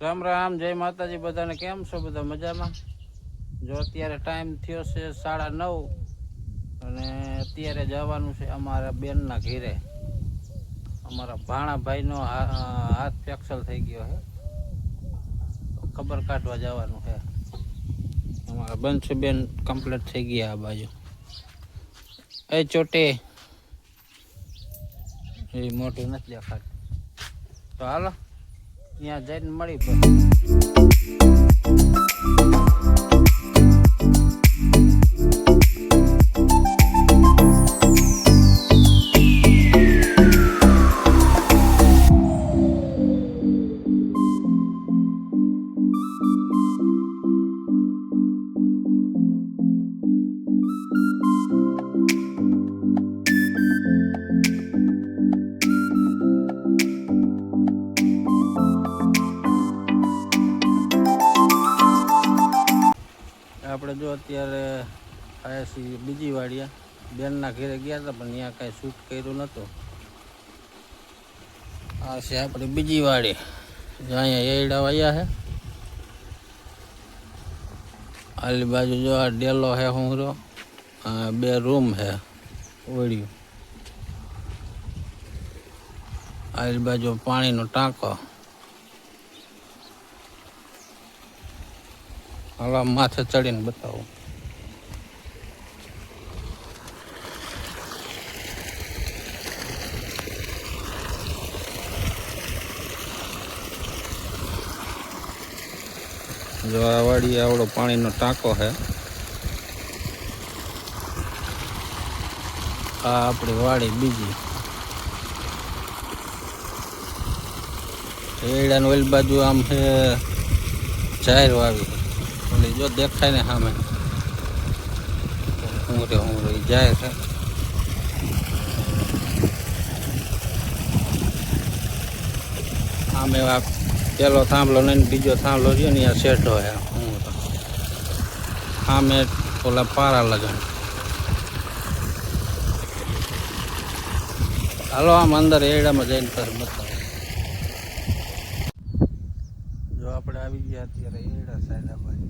રામ રામ, જય માતાજી, બધાને કેમ છો? બધા મજામાં? જો અત્યારે ટાઈમ થયો છે સાડા નવ અને અત્યારે જવાનું છે અમારા બેનના ઘેરે. અમારા ભાણાભાઈનો હાથ ફેક્સલ થઈ ગયો છે. ખબર કાઢવા જવાનું છે. અમારા બંશુબેન કમ્પ્લીટ થઈ ગયા આ બાજુ. એ ચોટે. એ મોટું નથી દેખાતું. તો હાલો. ત્યાં જઈને મળી પછી આપણે જો અત્યારે આવ્યા છીએ બીજી વાડિયા બેનના ઘરે ગયા હતા, પણ ત્યાં કાંઈ શૂટ કર્યું નહોતું. આ છે આપણે બીજી વાડી. જો અહીંયા એડા વાયા છે. આલી બાજુ જો આ ડેલો છે હુંરો બે રૂમ છે, ઓળ્યું. આલી બાજુ પાણીનો ટાંકો. હાલો માથે ચડીને બતાવું. જો આ વાડી આવડો પાણીનો ટાંકો છે. આ આપણી વાડી બીજી. એડાની ઓલ બાજુ આમ છે જાહેર વાવી. જો દેખાય ને સામે. ઉમરે હું રે જાય છે. આમ આ પેલો થાંભલો નહીં બીજો થાંભલો રહ્યો ને આ શેઠો હે હું તો આમે ઓલા પારા લગન. હાલો, આમ અંદર એડામાં જઈને તર બતાવો. જો આપણે આવી ગયા અત્યારે એડા સાઈડ આ બાજુ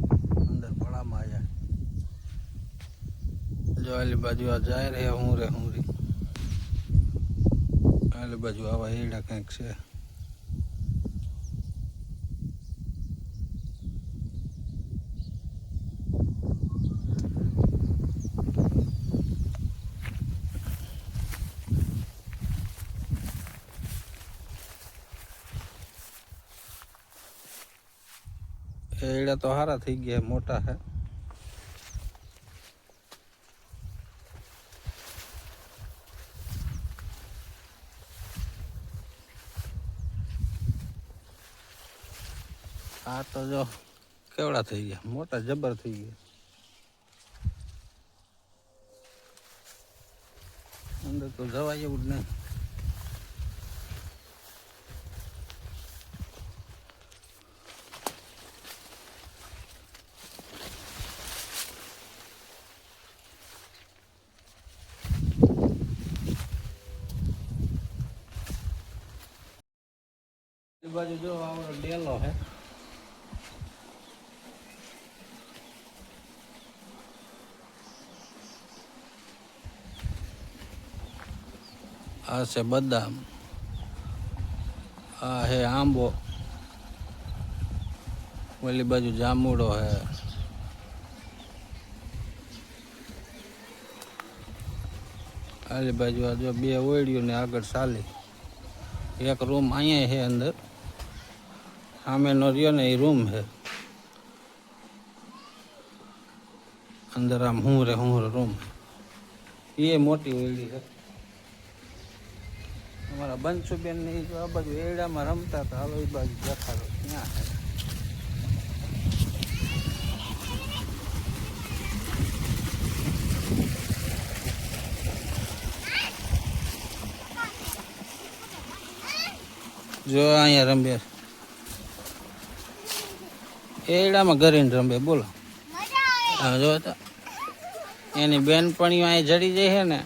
અંદર પડામાં આવ્યા જો આલી બાજુ આ જાય રહ્યા હું રે હું રે. આલી બાજુ આવા એડા કંઈક છે. એડા તો સારા થઈ ગયા મોટા છે આ તો જો કેવડા થઈ ગયા, મોટા જબર થઈ ગયા. અંદર તો જવાય એવું જ નહીં. એ બાજુ જો આવડો ડેલો હે આ છે બદામ આ હે આંબો ઓલી બાજુ જામુડો હે આલી બાજુ આ જો બે ઓળ્યું ને આગળ ચાલી એક રૂમ અહીંયા છે અંદર સામેનો રહ્યો ને એ રૂમ છે અંદર આમ હું રે હું રે રૂમ એ મોટી ઓયડી છે અમારા બંશુબેન ને ઈ જો આ બાજુ એડામાં રમતા હતા હવે એ બાજુ દેખાડો ત્યાં છે જો અહીંયા રમે એડામાં ગરીને રમે બોલો. હા જો તો. એની બેનપણીઓ અહીં જડી જાય છે ને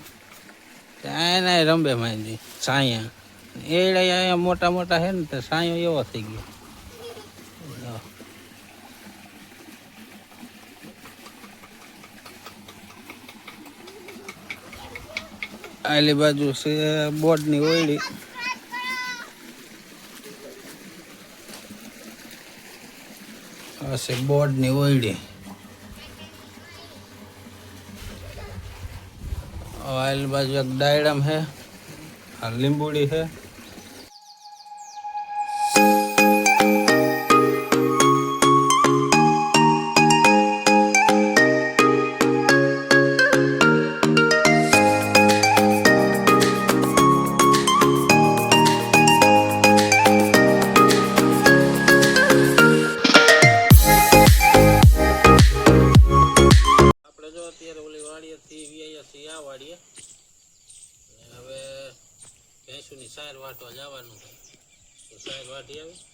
ત્યાં એના રમે માંડી સાયા. એડા અહીંયા મોટા મોટા છે ને તો સાયો એવો થઈ ગયો. આલી બાજુ છે બોર્ડની ઓયડી. આ છે બોર્ડની ઓયડી. આલી બાજુ એક ડાયડમ આ લીંબુડી છે. વાડીએથી છીએ આ વાડીએ હવે ભેંસુની સાર વાટવા જવાનું છે. તો વાટી આવી.